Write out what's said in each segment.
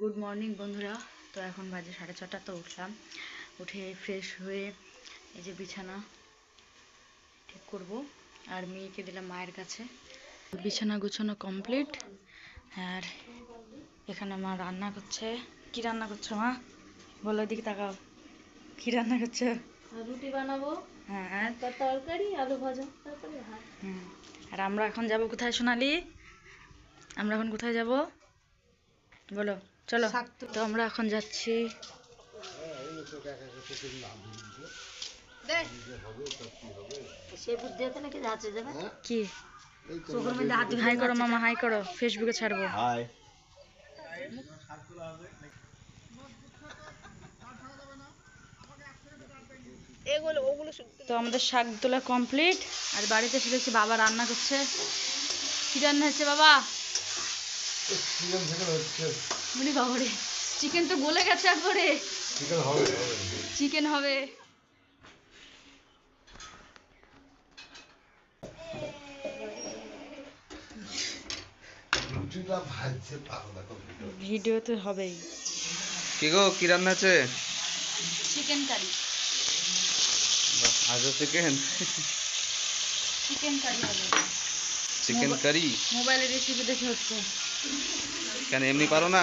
Good morning বন্ধুরা। তো এখন বাজে সাড়ে ছটা তো উঠলাম। উঠে ফ্রেশ হয়ে এই যে বিছানা ঠিক করব। আর মেয়েকে দিলাম মায়ের কাছে। বিছানা গুছানো কমপ্লিট আর এখানে মা রান্না করছে। কি রান্না করছ মা? বলো দিকে তাকাও। কি রান্না করছ? রুটি বানাবো। হ্যাঁ তরকারি আলু ভাজা তারপরে ভাত। আর আমরা এখন যাব কোথায় সোনালি? আমরা এখন কোথায় যাব? বলো। চলো তো- আমরা এখন যাচ্ছি। যাবে কি? চোখের মধ্যে হাত হাই করো মামা হাই করো। ফেসবুকে ছাড়বো। হাই। তো আমাদের শাক তোলা কমপ্লিট আর বাড়িতে এসে দেখছি বাবা রান্না করছে। কি রান্না হচ্ছে বাবা? বলি বাবা রে চিকেন তো গলে গেছে একবারে। চিকেন হবে ভিডিও তো হবেই। কি গো কি রান্না আছে চিকেন কারি আজও চিকেন চিকেন কারি হবে। চিকেন কারি মোবাইলে রেসিপি দেখে হচ্ছে। কেন এমনি পারো না?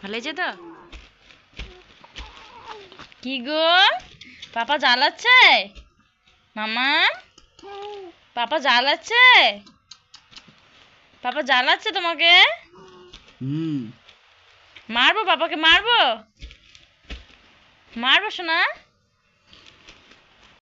ভালো হয়েছে তো? কি গো? পাপা জ্বালাচ্ছে? মামা? পাপা জ্বালাচ্ছে? পাপা জ্বালাচ্ছে তোমাকে? হুম। মারবো পাপাকে মারবো? মারবো শোনা